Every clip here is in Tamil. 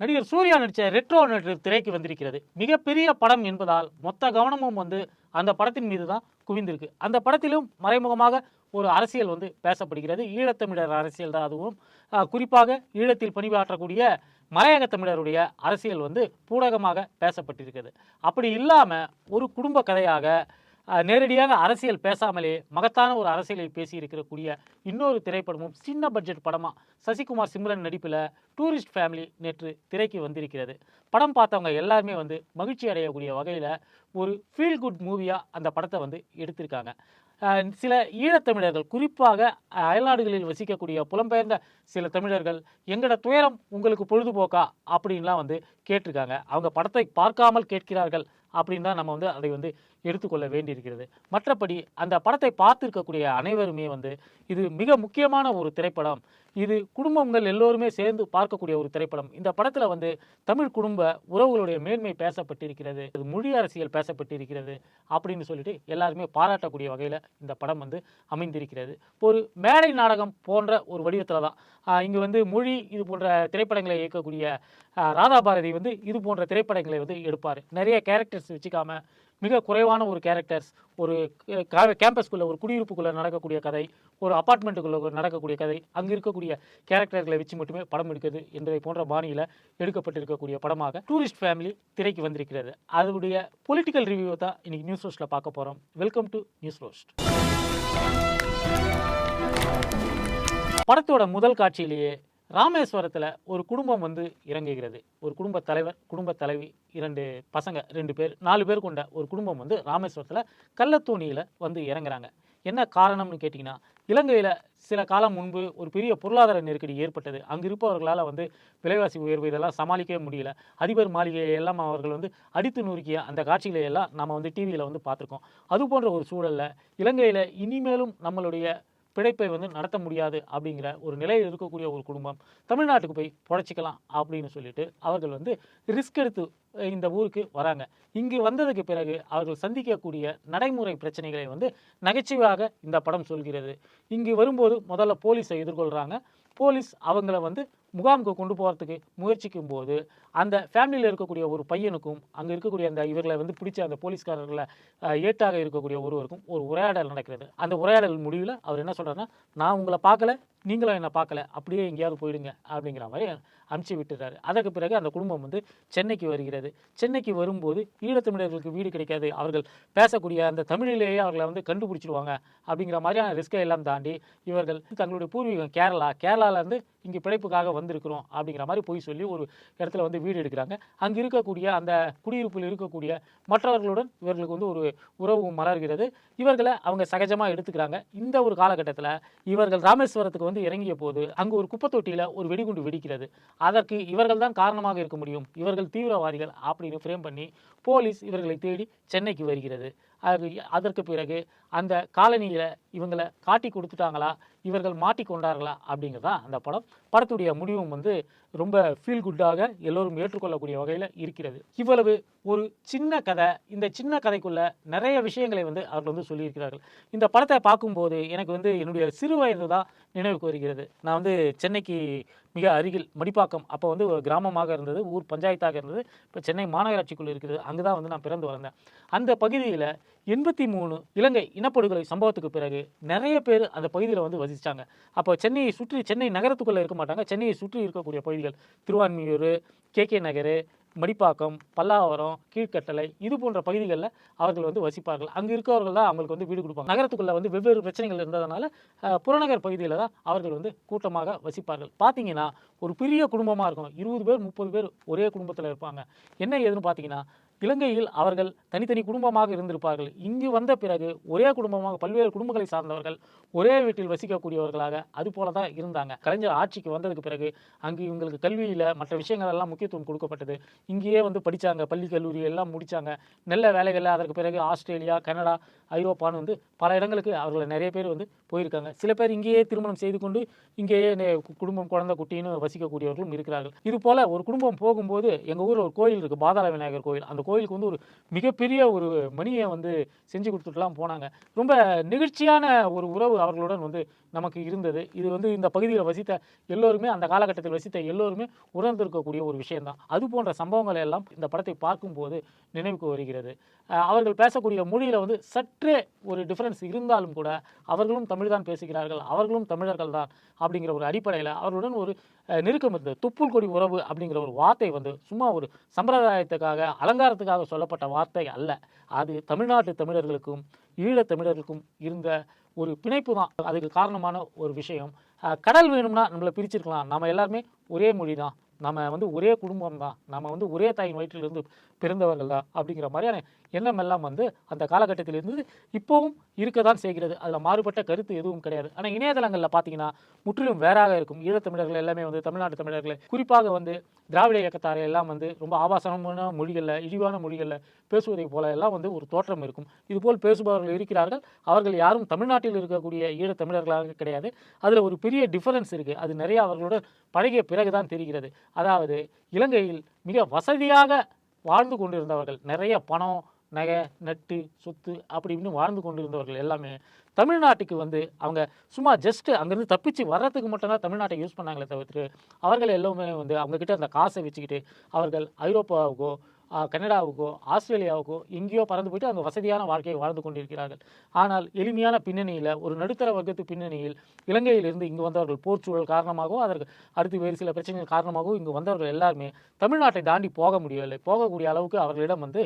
நடிகர் சூர்யா நடித்த ரெட்ரோ நடிகர் திரைக்கு வந்திருக்கிறது. மிகப்பெரிய படம் என்பதால் மொத்த கவனமும் வந்து அந்த படத்தின் மீது தான் குவிந்திருக்கு. அந்த படத்திலும் மறைமுகமாக ஒரு அரசியல் வந்து பேசப்படுகிறது. ஈழத்தமிழர் அரசியல் தான் அதுவும். குறிப்பாக ஈழத்தில் பணியாற்றக்கூடிய மலையக தமிழருடைய அரசியல் வந்து பூடகமாக பேசப்பட்டிருக்கிறது. அப்படி இல்லாமல் ஒரு குடும்ப கதையாக நேரடியாக அரசியல் பேசாமலே மகத்தான ஒரு அரசியலை பேசியிருக்கக்கூடிய இன்னொரு திரைப்படமும் சின்ன பட்ஜெட் படமாக சசிகுமார் சிம்ரன் நடிப்பில் டூரிஸ்ட் ஃபேமிலி நேற்று திரைக்கு வந்திருக்கிறது. படம் பார்த்தவங்க எல்லாருமே வந்து மகிழ்ச்சி அடையக்கூடிய வகையில் ஒரு ஃபீல் குட் மூவியாக அந்த படத்தை வந்து எடுத்திருக்காங்க. சில ஈழத்தமிழர்கள் குறிப்பாக அயல்நாடுகளில் வசிக்கக்கூடிய புலம்பெயர்ந்த சில தமிழர்கள் எங்களோட துயரம் உங்களுக்கு பொழுதுபோக்கா? அப்படின்லாம் வந்து கேட்டிருக்காங்க. அவங்க படத்தை பார்க்காமல் கேட்கிறார்கள் அப்படின்னு தான் நம்ம வந்து அதை வந்து எடுத்துக்கொள்ள வேண்டியிருக்கிறது. மற்றபடி அந்த படத்தை பார்த்திருக்கக்கூடிய அனைவருமே வந்து இது மிக முக்கியமான ஒரு திரைப்படம். இது குடும்பங்கள் எல்லோருமே சேர்ந்து பார்க்கக்கூடிய ஒரு திரைப்படம். இந்த படத்தில் வந்து தமிழ் குடும்ப உறவுகளுடைய மேன்மை பேசப்பட்டிருக்கிறது. இது மொழி அரசியல் பேசப்பட்டிருக்கிறது அப்படின்னு சொல்லிட்டு எல்லாருமே பாராட்டக்கூடிய வகையில் இந்த படம் வந்து அமைந்திருக்கிறது. ஒரு மேடை நாடகம் போன்ற ஒரு வடிவத்தில் தான். இங்கே வந்து மொழி இது போன்ற திரைப்படங்களை இயக்கக்கூடிய ராதா பாரதி வந்து இது போன்ற திரைப்படங்களை வந்து எடுப்பார். நிறைய கேரக்டர்ஸ் வச்சுக்காம மிக குறைவான ஒரு கேரக்டர்ஸ் ஒரு கேம்பஸ்குள்ளே ஒரு குடியிருப்புக்குள்ளே நடக்கக்கூடிய கதை ஒரு அப்பார்ட்மெண்ட்டுக்குள்ளே நடக்கக்கூடிய கதை அங்கே இருக்கக்கூடிய கேரக்டர்களை வச்சு மட்டுமே படம் எடுக்கிறது என்பதை போன்ற பாணியில் எடுக்கப்பட்டிருக்கக்கூடிய படமாக டூரிஸ்ட் ஃபேமிலி திரைக்கு வந்திருக்கிறது. அதனுடைய பொலிட்டிக்கல் ரிவ்யூ தான் இன்னைக்கு நியூஸ் ரோஸ்ட்டில் பார்க்க போகிறோம் வெல்கம் டு நியூஸ் ரோஸ்ட் படத்தோட முதல் காட்சியிலேயே ராமேஸ்வரத்தில் ஒரு குடும்பம் வந்து இறங்குகிறது. ஒரு குடும்ப தலைவர் குடும்ப தலைவி இரண்டு பசங்க ரெண்டு பேர் நாலு பேர் கொண்ட ஒரு குடும்பம் வந்து ராமேஸ்வரத்தில் கள்ளத்தோணியில் வந்து இறங்குறாங்க. என்ன காரணம்னு கேட்டிங்கன்னா இலங்கையில் சில காலம் முன்பு ஒரு பெரிய பொருளாதார நெருக்கடி ஏற்பட்டது. அங்கு இருப்பவர்களால் வந்து விலைவாசி உயர்வு இதெல்லாம் சமாளிக்கவே முடியல. அதிபர் மாளிகையை எல்லாம் அவர்கள் வந்து அடித்து நொறுக்கிய அந்த காட்சிகளை எல்லாம் நம்ம வந்து டிவியில் வந்து பார்த்துருக்கோம். அது போன்ற ஒரு சூழலில் இலங்கையில் இனிமேலும் நம்மளுடைய பிழைப்பை வந்து நடத்த முடியாது அப்படிங்கிற ஒரு நிலையில் இருக்கக்கூடிய ஒரு குடும்பம் தமிழ்நாட்டுக்கு போய் பொழைச்சிக்கலாம் அப்படின்னு சொல்லிட்டு அவர்கள் வந்து ரிஸ்க் எடுத்து இந்த ஊருக்கு வராங்க. இங்கு வந்ததுக்கு பிறகு அவர்கள் சந்திக்கக்கூடிய நடைமுறை பிரச்சனைகளை வந்து நகைச்சுவையாக இந்த படம் சொல்கிறது. இங்கு வரும்போது முதல்ல போலீஸை எதிர்கொள்கிறாங்க போலீஸ் அவங்கள வந்து முகாமுக்கு கொண்டு போகிறதுக்கு முயற்சிக்கும் போது அந்த ஃபேமிலியில் இருக்கக்கூடிய ஒரு பையனுக்கும் அங்கே இருக்கக்கூடிய அந்த இவர்களை வந்து பிடிச்ச அந்த போலீஸ்காரர்களை ஏட்டாக இருக்கக்கூடிய ஒருவருக்கும் ஒரு உரையாடல் நடக்கிறது. அந்த உரையாடல் முடிவில் அவர் என்ன சொல்கிறாருன்னா நான் உங்களை பார்க்கல நீங்களும் என்னை பார்க்கல அப்படியே எங்கேயாவது போயிடுங்க அப்படிங்கிற மாதிரி அனுப்பிச்சி விட்டுறாரு. அதற்கு பிறகு அந்த குடும்பம் வந்து சென்னைக்கு வருகிறது. சென்னைக்கு வரும்போது ஈழத்தமிழர்களுக்கு வீடு கிடைக்காது. அவர்கள் பேசக்கூடிய அந்த தமிழிலேயே அவர்களை வந்து கண்டுபிடிச்சிடுவாங்க அப்படிங்கிற மாதிரியான ரிஸ்கை எல்லாம் தாண்டி இவர்கள் தங்களுடைய பூர்வீகம் கேரளா. கேரளாவிலேருந்து இங்கே பிழைப்புக்காக வந்திருக்கிறோம் அப்படிங்கிற மாதிரி போய் சொல்லி ஒரு இடத்துல வந்து வீடு எடுக்கிறாங்க. அங்கே இருக்கக்கூடிய அந்த குடியிருப்பில் இருக்கக்கூடிய மற்றவர்களுடன் இவர்களுக்கு வந்து ஒரு உறவு மலர்கிறது. இவர்களை அவங்க சகஜமாக எடுத்துக்கிறாங்க. இந்த ஒரு காலகட்டத்தில் இவர்கள் ராமேஸ்வரத்துக்கு வந்து இறங்கிய போது அங்கே ஒரு குப்பை தொட்டியில் ஒரு வெடிகுண்டு வெடிக்கிறது. அதற்கு இவர்கள் தான் காரணமாக இருக்க முடியும். இவர்கள் தீவிரவாதிகள் அப்படின்னு ஃப்ரேம் பண்ணி போலீஸ் இவர்களை தேடி சென்னைக்கு வருகிறது. அதற்கு பிறகு அந்த காலனியில் இவங்களை காட்டி கொடுத்துட்டாங்களா? இவர்கள் மாட்டிக்கொண்டார்களா அப்படிங்கிறது தான் அந்த படம். படத்துடைய முடிவும் வந்து ரொம்ப ஃபீல் குட்டாக எல்லோரும் ஏற்றுக்கொள்ளக்கூடிய வகையில் இருக்கிறது. இவ்வளவு ஒரு சின்ன கதை இந்த சின்ன கதைக்குள்ள நிறைய விஷயங்களை வந்து அவர்கள் வந்து சொல்லியிருக்கிறார்கள். இந்த படத்தை பார்க்கும்போது எனக்கு வந்து என்னுடைய சிறு வயது தான் நினைவுக்கு வருகிறது. நான் வந்து சென்னைக்கு மிக அருகில் மடிப்பாக்கம் அப்போ வந்து ஒரு கிராமமாக இருந்தது ஊர் பஞ்சாயத்தாக இருந்தது. இப்போ சென்னை மாநகராட்சிக்குள்ளே இருக்கிறது அங்கே தான் வந்து நான் பிறந்து வளர்ந்தேன். அந்த பகுதியில் எண்பத்தி மூணு இலங்கை இனப்படுகொலை சம்பவத்துக்கு பிறகு நிறைய பேர் அந்த பகுதியில் வந்து வசிச்சாங்க. அப்போ சென்னையை சுற்றி சென்னை நகரத்துக்குள்ளே இருக்க மாட்டாங்க. சென்னையை சுற்றி இருக்கக்கூடிய பகுதிகள் திருவான்மியூர் கே கே நகர் மடிப்பாக்கம் பல்லாவரம் கீழ்கட்டளை இது போன்ற பகுதிகளில் அவர்கள் வந்து வசிப்பார்கள். அங்கே இருக்கவர்கள் தான் அவங்களுக்கு வந்து வீடு கொடுப்பாங்க. நகரத்துக்குள்ளே வந்து வெவ்வேறு பிரச்சனைகள் இருந்ததுனால புறநகர் பகுதியில் தான் அவர்கள் வந்து கூட்டமாக வசிப்பார்கள். பார்த்தீங்கன்னா ஒரு பெரிய குடும்பமாக இருக்கும். இருபது பேர் முப்பது பேர் ஒரே குடும்பத்தில் இருப்பாங்க. என்ன ஏதுன்னு பார்த்தீங்கன்னா இலங்கையில் அவர்கள் தனித்தனி குடும்பமாக இருந்திருப்பார்கள். இங்கு வந்த பிறகு ஒரே குடும்பமாக பல்வேறு குடும்பங்களை சார்ந்தவர்கள் ஒரே வீட்டில் வசிக்கக்கூடியவர்களாக அது போல தான் இருந்தாங்க. கலைஞர் ஆட்சிக்கு வந்ததுக்கு பிறகு அங்கு இவங்களுக்கு கல்வியில் மற்ற விஷயங்கள் எல்லாம் முக்கியத்துவம் கொடுக்கப்பட்டது. இங்கேயே வந்து படித்தாங்க பள்ளி கல்லூரி எல்லாம் முடித்தாங்க நல்ல வேலைகளில் அதற்கு பிறகு ஆஸ்திரேலியா கனடா ஐரோப்பான்னு வந்து பல இடங்களுக்கு அவர்களை நிறைய பேர் வந்து போயிருக்காங்க. சில பேர் இங்கேயே திருமணம் செய்து கொண்டு இங்கேயே குடும்பம் குழந்தை குட்டின்னு வசிக்கக்கூடியவர்களும் இருக்கிறார்கள். இது போல ஒரு குடும்பம் போகும்போது எங்கள் ஊரில் ஒரு கோயில் இருக்குது பாதாள விநாயகர் கோயில். அந்த கோயில் கோயிலுக்கு வந்து ஒரு மிகப்பெரிய ஒரு மணியை வந்து செஞ்சு கொடுத்துட்டுலாம் போனாங்க. ரொம்ப நெகிழ்ச்சியான ஒரு உறவு அவர்களுடன் வந்து நமக்கு இருந்தது. இது வந்து இந்த பகுதியில் வசித்த எல்லோருமே அந்த காலகட்டத்தில் வசித்த எல்லோருமே உணர்ந்திருக்கக்கூடிய ஒரு விஷயம்தான். அது போன்ற சம்பவங்களை எல்லாம் இந்த படத்தை பார்க்கும்போது நினைவுக்கு வருகிறது. அவர்கள் பேசக்கூடிய மொழியில் வந்து சற்றே ஒரு டிஃப்ரென்ஸ் இருந்தாலும் கூட அவர்களும் தமிழ் தான் பேசுகிறார்கள் அவர்களும் தமிழர்கள் தான் அப்படிங்கிற ஒரு அடிப்படையில் அவர்களுடன் ஒரு நெருக்கம் இருந்தது. துப்புள் கொடி உறவு அப்படிங்கிற ஒரு வார்த்தை வந்து சும்மா ஒரு சம்பிரதாயத்துக்காக அலங்காரத்துக்காக சொல்லப்பட்ட வார்த்தை அல்ல. அது தமிழ்நாட்டு தமிழர்களுக்கும் ஈழத் தமிழர்களுக்கும் இருந்த ஒரு பிணைப்பு தான். அதுக்கு காரணமான ஒரு விஷயம் கடல் வேணும்னா நம்மளை பிரிச்சிருக்கலாம். நம்ம எல்லாருமே ஒரே மொழி தான் நம்ம வந்து ஒரே குடும்பம் தான் நம்ம வந்து ஒரே தாயின் வயிற்றிலிருந்து பிறந்தவர்கள் தான் அப்படிங்கிற மாதிரியான எண்ணம் எல்லாம் வந்து அந்த காலகட்டத்தில் இருந்தது. இப்போவும் இருக்க தான் செய்கிறது. அதில் மாறுபட்ட கருத்து எதுவும் கிடையாது. ஆனால் இணையதளங்களில் பார்த்தீங்கன்னா முற்றிலும் வேறாக இருக்கும். ஈழத்தமிழர்கள் எல்லாமே வந்து தமிழ்நாட்டு தமிழர்கள் குறிப்பாக வந்து திராவிட இயக்கத்தாரை எல்லாம் வந்து ரொம்ப ஆபாசமான மொழிகளில் இழிவான மொழிகளில் பேசுவதை போல எல்லாம் வந்து ஒரு தோற்றம் இருக்கும். இதுபோல் பேசுபவர்கள் இருக்கிறார்கள். அவர்கள் யாரும் தமிழ்நாட்டில் இருக்கக்கூடிய ஈழத்தமிழர்களாக கிடையாது. அதில் ஒரு பெரிய டிஃபரன்ஸ் இருக்குது அது நிறைய அவர்களுடன் பழகிய பிறகுதான் தெரிகிறது. அதாவது இலங்கையில் மிக வசதியாக வாழ்ந்து கொண்டிருந்தவர்கள். நிறைய பணம் நகை நட்டு சொத்து அப்படி இப்படின்னு வாழ்ந்து கொண்டிருந்தவர்கள் எல்லாமே தமிழ்நாட்டுக்கு வந்து அவங்க சும்மா ஜஸ்ட்டு அங்கேருந்து தப்பிச்சு வர்றதுக்கு மட்டும்தான் தமிழ்நாட்டை யூஸ் பண்ணாங்களே தவிர்த்து அவர்கள் எல்லாமே வந்து அவங்கக்கிட்ட அந்த காசை வச்சுக்கிட்டு அவர்கள் ஐரோப்பாவுக்கோ கனடாவுக்கோ ஆஸ்திரேலியாவுக்கோ எங்கேயோ பறந்து போயிட்டு அங்கே வசதியான வாழ்க்கையை வாழ்ந்து கொண்டிருக்கிறார்கள். ஆனால் எளிமையான பின்னணியில் ஒரு நடுத்தர வர்க்கத்து பின்னணியில் இலங்கையிலிருந்து இங்கு வந்தவர்கள் போர் சூழல் காரணமாகவோ அதற்கு அடுத்து வேறு சில பிரச்சனைகள் காரணமாகவும் இங்கு வந்தவர்கள் எல்லாருமே தமிழ்நாட்டை தாண்டி போக முடியவில்லை. போகக்கூடிய அளவுக்கு அவர்களிடம் வந்து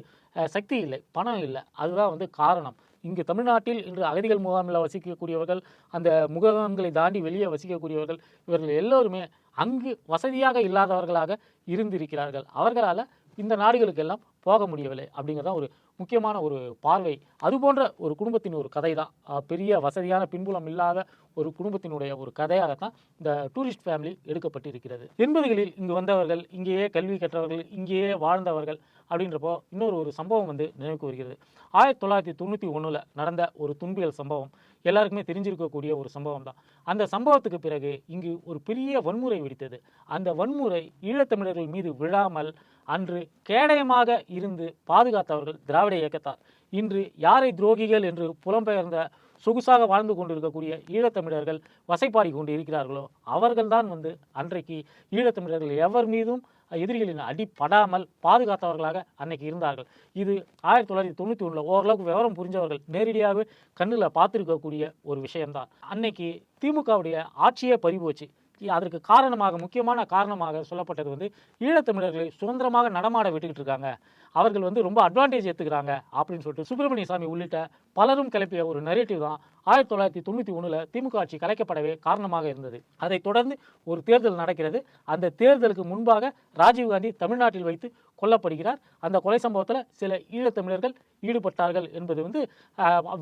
சக்தி இல்லை பணம் இல்லை. அதுதான் வந்து காரணம். இங்கு தமிழ்நாட்டில் இன்று அகதிகள் முகாமில் வசிக்கக்கூடியவர்கள் அந்த முகாம்களை தாண்டி வெளியே வசிக்கக்கூடியவர்கள் இவர்கள் எல்லோருமே அங்கு வசதியாக இல்லாதவர்களாக இருந்திருக்கிறார்கள். அவர்களால் இந்த நாடுகளுக்கெல்லாம் போக முடியவில்லை அப்படிங்கிறது ஒரு முக்கியமான ஒரு பார்வை. அது போன்ற ஒரு குடும்பத்தின் ஒரு கதை தான் பெரிய வசதியான பின்புலம் இல்லாத ஒரு குடும்பத்தினுடைய ஒரு கதையாகத்தான் இந்த டூரிஸ்ட் ஃபேமிலி எடுக்கப்பட்டிருக்கிறது. எண்பதுகளில் இங்கு வந்தவர்கள் இங்கேயே கல்வி கற்றவர்கள் இங்கேயே வாழ்ந்தவர்கள் அப்படின்றப்போ இன்னொரு ஒரு சம்பவம் வந்து நினைவுக்கு வருகிறது. ஆயிரத்தி தொள்ளாயிரத்தி தொண்ணூற்றி ஒன்றில் நடந்த ஒரு துன்பியல் சம்பவம் எல்லாருக்குமே தெரிஞ்சிருக்கக்கூடிய ஒரு சம்பவம் தான் அந்த சம்பவத்துக்கு பிறகு இங்கு ஒரு பெரிய வன்முறை வெடித்தது. அந்த வன்முறை ஈழத்தமிழர்கள் மீது விழாமல் அன்று கேடயமாக இருந்து பாதுகாத்தவர்கள் திராவிட இயக்கத்தார் இன்று யாரை துரோகிகள் என்று புலம்பெயர்ந்த சொகுசாக வாழ்ந்து கொண்டிருக்கக்கூடிய ஈழத்தமிழர்கள் வசைப்பாடி கொண்டு இருக்கிறார்களோ அவர்கள்தான் வந்து அன்றைக்கு ஈழத்தமிழர்கள் எவர் மீதும் எதிரிகளின் அடிப்படாமல் பாதுகாத்தவர்களாக அன்னைக்கு இருந்தார்கள். இது ஆயிரத்தி தொள்ளாயிரத்தி தொண்ணூற்றி ஒன்றில் ஓரளவுக்கு விவரம் புரிஞ்சவர்கள் நேரடியாகவே கண்ணில் பார்த்துருக்கக்கூடிய ஒரு விஷயம்தான். அன்னைக்கு திமுகவுடைய ஆட்சியே பறிபோச்சு. அதற்கு காரணமாக முக்கியமான காரணமாக சொல்லப்பட்டது வந்து ஈழத்தமிழர்களை சுதந்திரமாக நடமாட விட்டுக்கிட்டு இருக்காங்க. அவர்கள் வந்து ரொம்ப அட்வான்டேஜ் எடுத்துக்கிறாங்க அப்படின்னு சொல்லிட்டு சுப்பிரமணிய சாமி உள்ளிட்ட பலரும் கிளப்பிய ஒரு நெரேட்டிவ் தான் ஆயிரத்தி தொள்ளாயிரத்தி தொண்ணூற்றி ஒன்றில் திமுக ஆட்சி கலைக்கப்படவே காரணமாக இருந்தது. அதைத் தொடர்ந்து ஒரு தேர்தல் நடக்கிறது. அந்த தேர்தலுக்கு முன்பாக ராஜீவ்காந்தி தமிழ்நாட்டில் வைத்து கொல்லப்படுகிறார். அந்த கொலை சம்பவத்தில் சில ஈழத்தமிழர்கள் ஈடுபட்டார்கள் என்பது வந்து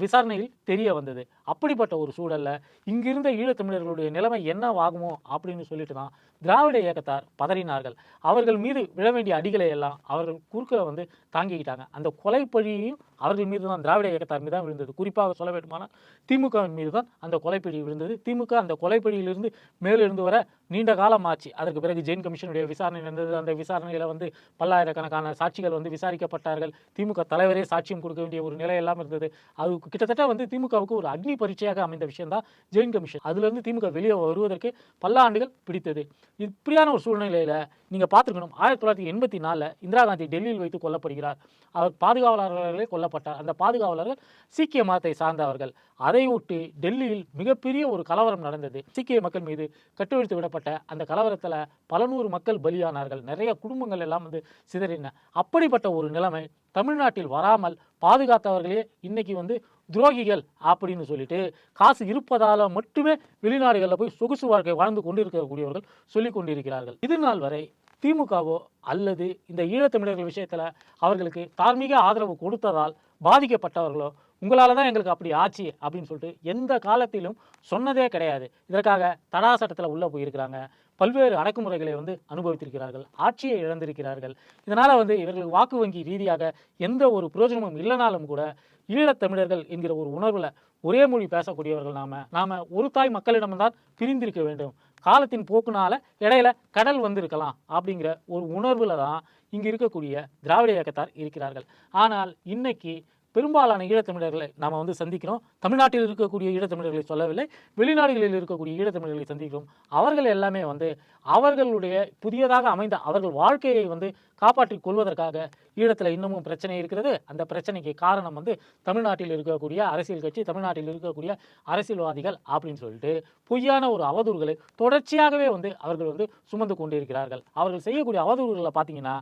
விசாரணையில் தெரிய வந்தது. அப்படிப்பட்ட ஒரு சூழல்ல இங்கிருந்த ஈழத்தமிழர்களுடைய நிலைமை என்னவாகுமோ அப்படின்னு சொல்லிட்டு தான் திராவிட இயக்கத்தார் பதறினார்கள். அவர்கள் மீது விழ வேண்டிய அடிகளை எல்லாம் அவர்கள் குறுக்கில் வந்து தாங்கிக்கிட்டாங்க. அந்த கொலை பழியையும் அவர்கள் மீது தான் திராவிட இயக்கத்தார் மீது தான் விழுந்தது. குறிப்பாக சொல்ல வேண்டுமானால் திமுகவின் மீது தான் அந்த கொலைப்பிடி விழுந்தது. திமுக அந்த கொலைப்பிடியிலிருந்து மேலிருந்து வர நீண்ட காலம் ஆச்சு அதற்கு பிறகு ஜெயின் கமிஷனுடைய விசாரணை நடந்தது. அந்த விசாரணையில் வந்து பல்லாயிரக்கணக்கான சாட்சிகள் வந்து விசாரிக்கப்பட்டார்கள். திமுக தலைவரே சாட்சியம் கொடுக்க வேண்டிய ஒரு நிலை எல்லாம் இருந்தது. அது கிட்டத்தட்ட வந்து திமுகவுக்கு ஒரு அக்னி பரீட்சையாக அமைந்த விஷயம் தான் ஜெயின் கமிஷன். அதிலிருந்து திமுக வெளியே வருவதற்கு பல ஆண்டுகள் பிடித்தது. இப்படியான ஒரு சூழ்நிலையில் நீங்கள் பார்த்துருக்கணும். ஆயிரத்தி தொள்ளாயிரத்தி எண்பத்தி நாலில் இந்திரா காந்தி டெல்லியில் வைத்து கொல்லப்படுகிறார் அவர் பாதுகாவலர்களே கொல்ல கொல்லப்பட்டார் அந்த பாதுகாவலர்கள் சீக்கிய மதத்தை சார்ந்தவர்கள். அதை ஒட்டி டெல்லியில் மிகப்பெரிய ஒரு கலவரம் நடந்தது. சீக்கிய மக்கள் மீது கட்டுவிழ்த்து விடப்பட்ட அந்த கலவரத்தில் பல நூறு மக்கள் பலியானார்கள். நிறைய குடும்பங்கள் எல்லாம் வந்து சிதறின. அப்படிப்பட்ட ஒரு நிலைமை தமிழ்நாட்டில் வராமல் பாதுகாத்தவர்களே இன்னைக்கு வந்து துரோகிகள் அப்படின்னு சொல்லிட்டு காசு இருப்பதால் மட்டுமே வெளிநாடுகளில் போய் சொகுசு வாழ்க்கை வாழ்ந்து கொண்டிருக்கக்கூடியவர்கள் சொல்லி கொண்டிருக்கிறார்கள். இது நாள் வரை திமுகவோ அல்லது இந்த ஈழத்தமிழர்கள் விஷயத்தில் அவர்களுக்கு தார்மீக ஆதரவு கொடுத்ததால் பாதிக்கப்பட்டவர்களோ உங்களால் தான் எங்களுக்கு அப்படி ஆச்சு அப்படின்னு சொல்லிட்டு எந்த காலத்திலும் சொன்னதே கிடையாது. இதற்காக தடா சட்டத்தில் உள்ளே போயிருக்கிறாங்க. பல்வேறு அடக்குமுறைகளை வந்து அனுபவித்திருக்கிறார்கள் ஆட்சியை இழந்திருக்கிறார்கள். இதனால் வந்து இவர்களுக்கு வாக்கு வங்கி ரீதியாக எந்த ஒரு பிரயோஜனமும் இல்லைனாலும் கூட ஈழத்தமிழர்கள் என்கிற ஒரு உணர்வில் ஒரே மொழி பேசக்கூடியவர்கள் நாம நாம ஒரு தாய் மக்களிடம்தான் பிரிந்திருக்க வேண்டும். காலத்தின் போக்குனால இடையில கடல் வந்திருக்கலாம் அப்படிங்கிற ஒரு உணர்வில் தான் இங்கே இருக்கக்கூடிய திராவிட இயக்கத்தார் இருக்கிறார்கள். ஆனால் இன்னைக்கு பெரும்பாலான ஈழத்தமிழர்களை நாம் வந்து சந்திக்கிறோம். தமிழ்நாட்டில் இருக்கக்கூடிய ஈழத்தமிழர்களை சொல்லவில்லை. வெளிநாடுகளில் இருக்கக்கூடிய ஈழத்தமிழர்களை சந்திக்கிறோம். அவர்கள் எல்லாமே வந்து அவர்களுடைய புதியதாக அமைந்த அவர்கள் வாழ்க்கையை வந்து காப்பாற்றிக் கொள்வதற்காக ஈழத்தில் இன்னமும் பிரச்சனை இருக்கிறது. அந்த பிரச்சனைக்கு காரணம் வந்து தமிழ்நாட்டில் இருக்கக்கூடிய அரசியல் கட்சி தமிழ்நாட்டில் இருக்கக்கூடிய அரசியல்வாதிகள் அப்படின்னு சொல்லிட்டு பொய்யான ஒரு அவதூறுகளை தொடர்ச்சியாகவே வந்து அவர்கள் வந்து சுமந்து கொண்டிருக்கிறார்கள். அவர்கள் செய்யக்கூடிய அவதூறுகளை பார்த்தீங்கன்னா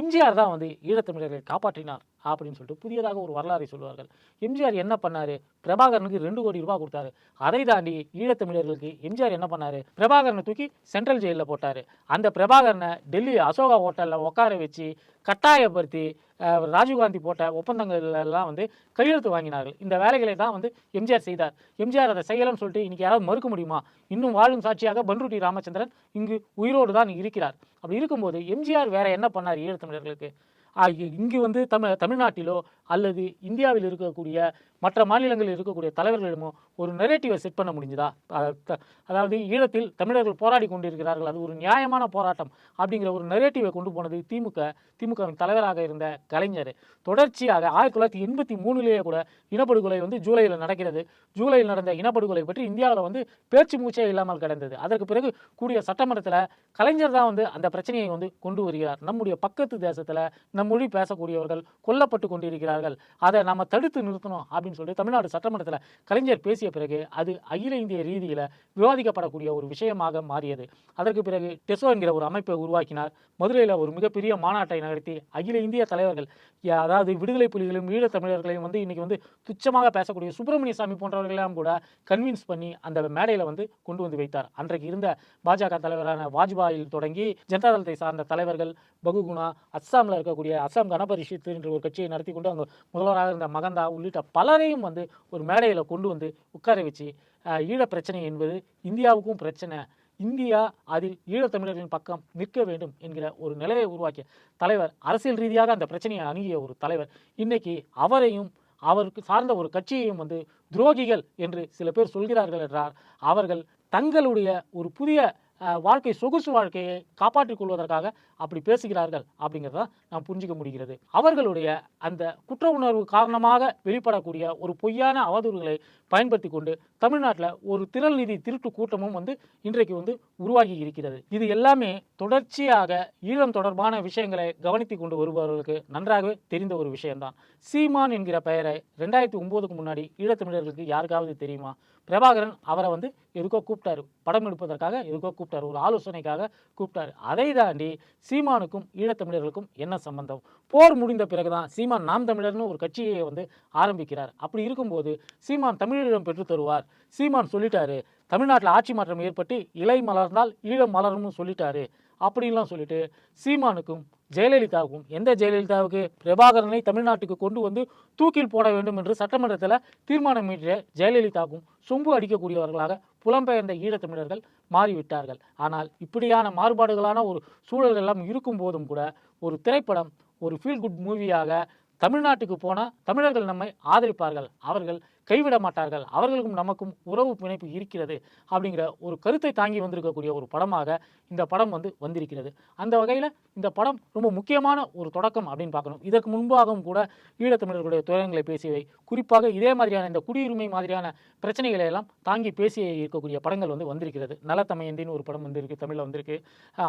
எம்ஜிஆர் தான் வந்து ஈழத்தமிழர்களை காப்பாற்றினார். அப்படின்னு சொல்லிட்டு புதியதாக ஒரு வரலாறை சொல்லுவார்கள் எம்ஜிஆர் என்ன பண்ணாரு? பிரபாகரனுக்கு ரெண்டு கோடி ரூபாய் கொடுத்தாரு. அதை தாண்டி ஈழத்தமிழர்களுக்கு எம்ஜிஆர் என்ன பண்ணார்? பிரபாகரனை தூக்கி சென்ட்ரல் ஜெயிலில் போட்டார். அந்த பிரபாகரனை டெல்லி அசோகா ஹோட்டலில் உட்கார வச்சு கட்டாயப்படுத்தி ராஜீவ்காந்தி போட்ட ஒப்பந்தங்களெல்லாம் வந்து கையெழுத்து வாங்கினார்கள். இந்த வேலைகளை தான் வந்து எம்ஜிஆர் செய்தார். எம்ஜிஆர் அதை செய்யலன்னு சொல்லிட்டு இன்றைக்கி யாராவது மறுக்க முடியுமா? இன்னும் வாழும் சாட்சியாக பன்ருட்டி ராமச்சந்திரன் இங்கு உயிரோடு தான் இருக்கிறார். அப்படி இருக்கும்போது எம்ஜிஆர் வேற என்ன பண்ணார் ஈழத்தமிழர்களுக்கு? இங்கு வந்து தமிழ் தமிழ்நாட்டிலோ அல்லது இந்தியாவில் இருக்கக்கூடிய மற்ற மாநிலங்களில் இருக்கக்கூடிய தலைவர்களிடமோ ஒரு நெரேட்டிவை செட் பண்ண முடிஞ்சுதா? அதாவது ஈழத்தில் தமிழர்கள் போராடி கொண்டிருக்கிறார்கள் அது ஒரு நியாயமான போராட்டம் அப்படிங்கிற ஒரு நெரேட்டிவை கொண்டு போனது திமுக திமுகவின் தலைவராக இருந்த கலைஞர். தொடர்ச்சியாக ஆயிரத்தி தொள்ளாயிரத்தி எண்பத்தி மூணுலேயே கூட இனப்படுகொலை வந்து ஜூலையில் நடக்கிறது. ஜூலையில் நடந்த இனப்படுகொலை பற்றி இந்தியாவில் வந்து பேச்சு மூச்சே இல்லாமல் கிடந்தது. அதற்கு பிறகு கூடிய சட்டமன்றத்தில் கலைஞர் தான் வந்து அந்த பிரச்சனையை வந்து கொண்டு வருகிறார். நம்முடைய பக்கத்து தேசத்தில் நம் மொழி பேசக்கூடியவர்கள் கொல்லப்பட்டு கொண்டிருக்கிறார்கள். அதை நம்ம தடுத்து நிறுத்தணும் அப்படின்னு சொல்லிட்டு தமிழ்நாடு சட்டமன்றத்தில் கலைஞர் பேசிய பிறகு அது அகில இந்திய ரீதியில் விவாதிக்கப்படக்கூடிய ஒரு விஷயமாக மாறியது. அதற்கு பிறகு டெசோ என்கிற ஒரு அமைப்பை உருவாக்கினார். மதுரையில் ஒரு மிகப்பெரிய மாநாட்டை நடத்தி அகில இந்திய தலைவர்கள் அதாவது விடுதலை புலிகளையும் ஈழத்தமிழர்களையும் வந்து இன்றைக்கி வந்து துச்சமாக பேசக்கூடிய சுப்பிரமணிய சாமி போன்றவர்களெல்லாம் கூட கன்வின்ஸ் பண்ணி அந்த மேடையில் வந்து கொண்டு வந்து வைத்தார். அன்றைக்கு இருந்த பாஜக தலைவரான வாஜ்பாயில் தொடங்கி ஜனதாதளத்தை சார்ந்த தலைவர்கள் பகுகுணா அஸ்ஸாமில் இருக்கக்கூடிய அஸ்ஸாம் கணபரிஷித் என்ற ஒரு கட்சியை நடத்தி கொண்டு அங்கே முதல்வராக இருந்த மகந்தா உள்ளிட்ட பலரையும் வந்து ஒரு மேடையில் கொண்டு வந்து உட்கார வச்சு ஈழ ஈழப் பிரச்சனை என்பது இந்தியாவுக்கும் பிரச்சனை. இந்தியா அதில் ஈழத்தமிழர்களின் பக்கம் நிற்க வேண்டும் என்கிற ஒரு நிலையை உருவாக்கிய தலைவர் அரசியல் ரீதியாக அந்த பிரச்சனையை அணுகிய ஒரு தலைவர். இன்னைக்கு அவரையும் அவருக்கு சார்ந்த ஒரு கட்சியையும் வந்து துரோகிகள் என்று சில பேர் சொல்கிறார்கள் என்றார் அவர்கள் தங்களுடைய ஒரு புதிய வாழ்க்கை சொகுசு வாழ்க்கையை காப்பாற்றிக் கொள்வதற்காக அப்படி பேசுகிறார்கள் அப்படிங்கிறத நாம் புரிஞ்சிக்க முடிகிறது. அவர்களுடைய அந்த குற்ற உணர்வு காரணமாக வெளிப்படக்கூடிய ஒரு பொய்யான அவதூறுகளை பயன்படுத்தி கொண்டு தமிழ்நாட்டில் ஒரு திரள் நிதி திருட்டு கூட்டமும் வந்து இன்றைக்கு வந்து உருவாகி இருக்கிறது. இது எல்லாமே தொடர்ச்சியாக ஈழம் தொடர்பான விஷயங்களை கவனித்து கொண்டு வருபவர்களுக்கு நன்றாகவே தெரிந்த ஒரு விஷயம்தான். சீமான் என்கிற பெயரை ரெண்டாயிரத்தி ஒம்போதுக்கு முன்னாடி ஈழத்தமிழர்களுக்கு யாருக்காவது தெரியுமா? பிரபாகரன் அவரை வந்து எதுக்கோ கூப்பிட்டாரு. படம் எடுப்பதற்காக எதுக்கோ கூப்பிட்டாரு. ஒரு ஆலோசனைக்காக கூப்பிட்டாரு. அதை தாண்டி சீமானுக்கும் ஈழத்தமிழர்களுக்கும் என்ன சம்பந்தம்? போர் முடிந்த பிறகுதான் சீமான் நாம் தமிழர்னு ஒரு கட்சியை வந்து ஆரம்பிக்கிறார். அப்படி இருக்கும்போது சீமான் தமிழீழம் பெற்று தருவார். சீமான் சொல்லிட்டாரு தமிழ்நாட்டில் ஆட்சி மாற்றம் ஏற்பட்டு இலை மலர்ந்தால் ஈழம் மலரும்னு சொல்லிட்டாரு. அப்படின்லாம் சொல்லிட்டு சீமானுக்கும் ஜெயலலிதாவுக்கும் எந்த ஜெயலலிதாவுக்கு பிரபாகரனை தமிழ்நாட்டுக்கு கொண்டு வந்து தூக்கில் போட வேண்டும் என்று சட்டமன்றத்தில் தீர்மானம் இயற்றிய ஜெயலலிதாவுக்கும் சொம்பு அடிக்கக்கூடியவர்களாக புலம்பெயர்ந்த ஈழத்தமிழர்கள் மாறிவிட்டார்கள். ஆனால் இப்படியான மாறுபாடுகளான ஒரு சூழல் எல்லாம் இருக்கும் போதும் கூட ஒரு திரைப்படம் ஒரு ஃபீல் குட் மூவியாக தமிழ்நாட்டுக்கு போனால் தமிழர்கள் நம்மை ஆதரிப்பார்கள். அவர்கள் கைவிட மாட்டார்கள் அவர்களுக்கும் நமக்கும் உறவு பிணைப்பு இருக்கிறது அப்படிங்கிற ஒரு கருத்தை தாங்கி வந்திருக்கக்கூடிய ஒரு படமாக இந்த படம் வந்து வந்திருக்கிறது. அந்த வகையில் இந்த படம் ரொம்ப முக்கியமான ஒரு தொடக்கம் அப்படின்னு பார்க்கணும். இதற்கு முன்பாகவும் கூட ஈழத்தமிழர்களுடைய துயரங்களை பேசியவை குறிப்பாக இதே மாதிரியான இந்த குடியுரிமை மாதிரியான பிரச்சனைகளை எல்லாம் தாங்கி பேசி இருக்கக்கூடிய படங்கள் வந்து வந்திருக்கிறது. நலத்தமையந்தின்னு ஒரு படம் வந்திருக்கு தமிழில் வந்திருக்கு.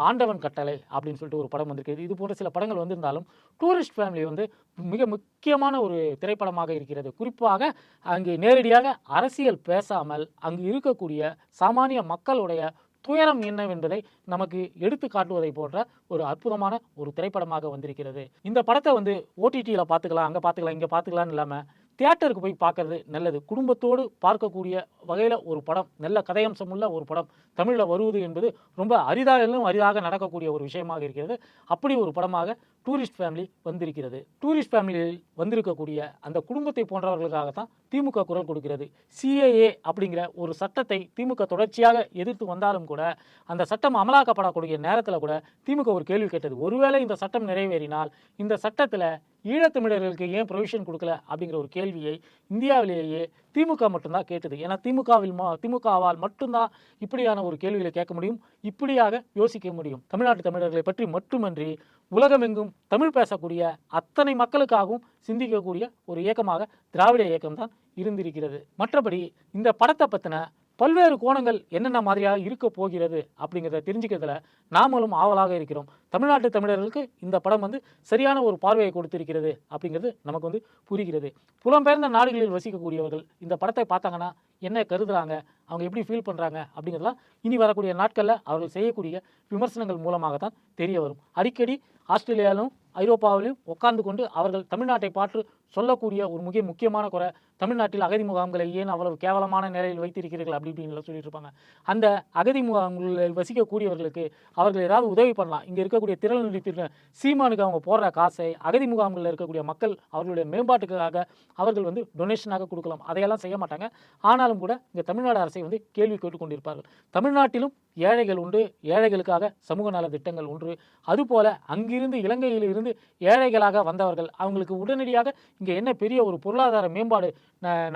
ஆண்டவன் கட்டளை அப்படின்னு சொல்லிட்டு ஒரு படம் வந்திருக்கு இது போன்ற சில படங்கள் வந்திருந்தாலும் டூரிஸ்ட் ஃபேமிலி வந்து மிக முக்கியமான ஒரு திரைப்படமாக இருக்கிறது. குறிப்பாக அங்கு நேரடியாக அரசியல் பேசாமல் அங்கு இருக்கக்கூடிய சாமானிய மக்களுடைய துயரம் என்னவென்பதை நமக்கு எடுத்து காட்டுவதை போன்ற ஒரு அற்புதமான ஒரு திரைப்படமாக வந்திருக்கிறது. இந்த படத்தை வந்து ஓடிடியில் பார்த்துக்கலாம் அங்கே பார்த்துக்கலாம் இங்கே பார்த்துக்கலாம்னு இல்லாமல் தியேட்டருக்கு போய் பார்க்கறது நல்லது. குடும்பத்தோடு பார்க்கக்கூடிய வகையில் ஒரு படம் நல்ல கதையம்சமுள்ள ஒரு படம் தமிழில் வருவது என்பது ரொம்ப அரிதாகலும் அரிதாக நடக்கக்கூடிய ஒரு விஷயமாக இருக்கிறது. அப்படி ஒரு படமாக டூரிஸ்ட் ஃபேமிலி வந்திருக்கிறது. டூரிஸ்ட் ஃபேமிலியில் வந்திருக்கக்கூடிய அந்த குடும்பத்தை போன்றவர்களுக்காக தான் திமுக குரல் கொடுக்கிறது. சிஏஏ அப்படிங்கிற ஒரு சட்டத்தை திமுக தொடர்ச்சியாக எதிர்த்து வந்தாலும் கூட அந்த சட்டம் அமலாக்கப்படக்கூடிய நேரத்தில் கூட திமுக ஒரு கேள்வி கேட்டது. ஒருவேளை இந்த சட்டம் நிறைவேறினால் இந்த சட்டத்தில் ஈழத்தமிழர்களுக்கு ஏன் ப்ரொவிஷன் கொடுக்கல அப்படிங்கிற ஒரு கேள்வியை இந்தியாவிலேயே திமுக மட்டும்தான் கேட்டது. ஏன்னா திமுகவில் மா திமுகவால் மட்டும்தான் இப்படியான ஒரு கேள்விகளை கேட்க முடியும் இப்படியாக யோசிக்க முடியும். தமிழ்நாட்டு தமிழர்களை பற்றி மட்டுமன்றி உலகமெங்கும் தமிழ் பேசக்கூடிய அத்தனை மக்களுக்காகவும் சிந்திக்கக்கூடிய ஒரு இயக்கமாக திராவிட இயக்கம் தான் இருந்திருக்கிறது. மற்றபடி இந்த படத்தை பற்றின பல்வேறு கோணங்கள் என்னென்ன மாதிரியாக இருக்க போகிறது அப்படிங்கிறத தெரிஞ்சுக்கிறதுல நாமளும் ஆவலாக இருக்கிறோம். தமிழ்நாட்டு தமிழர்களுக்கு இந்த படம் வந்து சரியான ஒரு பார்வையை கொடுத்திருக்கிறது அப்படிங்கிறது நமக்கு வந்து புரிகிறது. புலம்பெயர்ந்த நாடுகளில் வசிக்கக்கூடியவர்கள் இந்த படத்தை பார்த்தாங்கன்னா என்ன கருதுறாங்க? அவங்க எப்படி ஃபீல் பண்ணுறாங்க அப்படிங்கிறதெல்லாம் இனி வரக்கூடிய நாட்களில் அவர்கள் செய்யக்கூடிய விமர்சனங்கள் மூலமாக தான் தெரிய வரும். அடிக்கடி ஆஸ்திரேலியாவிலும் ஐரோப்பாவிலும் உட்கார்ந்து கொண்டு அவர்கள் தமிழ்நாட்டை பார்த்து சொல்லக்கூடிய ஒரு மிக முக்கியமான குறை தமிழ்நாட்டில் அகதி முகாம்களை ஏன் அவ்வளவு கேவலமான நிலையில் வைத்திருக்கிறீர்கள் அப்படி இப்படின்னு சொல்லிட்டு இருப்பாங்க. அந்த அகதி முகாம்களில் வசிக்கக்கூடியவர்களுக்கு அவர்கள் ஏதாவது உதவி பண்ணலாம். இங்கே இருக்கக்கூடிய திறன் சீமானுக்கு அவங்க போடுற காசை அகதி முகாம்களில் இருக்கக்கூடிய மக்கள் அவர்களுடைய மேம்பாட்டுக்காக அவர்கள் வந்து டொனேஷனாக கொடுக்கலாம். அதையெல்லாம் செய்ய மாட்டாங்க. ஆனாலும் கூட இங்கே தமிழ்நாடு அரசை வந்து கேள்வி கேட்டுக்கொண்டிருப்பார்கள் தமிழ்நாட்டிலும் ஏழைகள் உண்டு ஏழைகளுக்காக சமூக நல திட்டங்கள் ஒன்று அதுபோல அங்கிருந்து இலங்கையில் இருந்து ஏழைகளாக வந்தவர்கள் அவங்களுக்கு உடனடியாக இங்கே என்ன பெரிய ஒரு பொருளாதார மேம்பாடு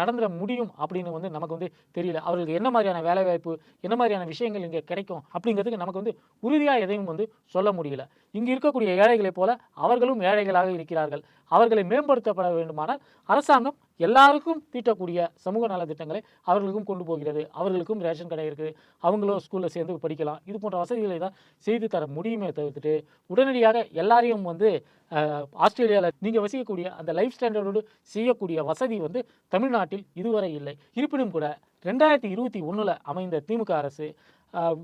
நடந்துட முடியும் அப்படின்னு வந்து நமக்கு வந்து தெரியல. அவர்களுக்கு என்ன மாதிரியான வேலைவாய்ப்பு என்ன மாதிரியான விஷயங்கள் இங்கே கிடைக்கும் அப்படிங்கிறதுக்கு நமக்கு வந்து உறுதியாக எதையும் வந்து சொல்ல முடியல. இங்கே இருக்கக்கூடிய ஏழைகளைப் போல அவர்களும் ஏழைகளாக இருக்கிறார்கள். அவர்களை மேம்படுத்தப்பட வேண்டுமானால் அரசாங்கம் எல்லாருக்கும் தீட்டக்கூடிய சமூக நல திட்டங்களை அவர்களுக்கும் கொண்டு போகிறது. அவர்களுக்கும் ரேஷன் கடை இருக்குது. அவங்களும் ஸ்கூலில் சேர்ந்து படிக்கலாம். இது போன்ற வசதிகளை தான் செய்து தர முடியுமே தவிர்த்துட்டு உடனடியாக எல்லாரையும் வந்து ஆஸ்திரேலியாவில் நீங்கள் வசிக்கக்கூடிய அந்த லைஃப் ஸ்டாண்டர்டோடு செய்யக்கூடிய வசதி வந்து தமிழ்நாட்டில் இதுவரை இல்லை. இருப்பினும் கூட ரெண்டாயிரத்தி இருபத்தி ஒன்றில் அமைந்த திமுக அரசு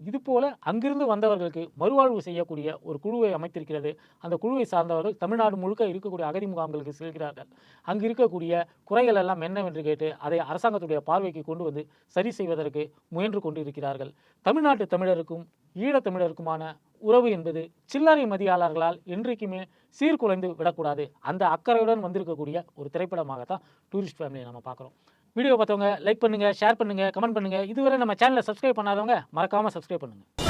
இது போல அங்கிருந்து வந்தவர்களுக்கு மறுவாழ்வு செய்யக்கூடிய ஒரு குழுவை அமைத்திருக்கிறது. அந்த குழுவை சார்ந்தவர்கள் தமிழ்நாடு முழுக்க இருக்கக்கூடிய அகதி முகாம்களுக்கு செல்கிறார்கள். அங்கு இருக்கக்கூடிய குறைகள் எல்லாம் என்னவென்று கேட்டு அதை அரசாங்கத்துடைய பார்வைக்கு கொண்டு வந்து சரி செய்வதற்கு முயன்று கொண்டிருக்கிறார்கள். தமிழ்நாட்டு தமிழருக்கும் ஈழத்தமிழருக்குமான உறவு என்பது சில்லறை மதியாளர்களால் என்றைக்குமே சீர்குலைந்து விடக்கூடாது. அந்த அக்கறையுடன் வந்திருக்கக்கூடிய ஒரு திரைப்படமாகத்தான் டூரிஸ்ட் ஃபேமிலியை நம்ம பார்க்குறோம். வீடியோ பார்த்தவங்க லைக் பண்ணுங்கள் ஷேர் பண்ணுங்க கமெண்ட் பண்ணுங்க. இதுவரை நம்ம சேனலை சப்ஸ்கிரைப் பண்ணாதவங்க மறக்காமல் சப்ஸ்கிரைப் பண்ணுங்க.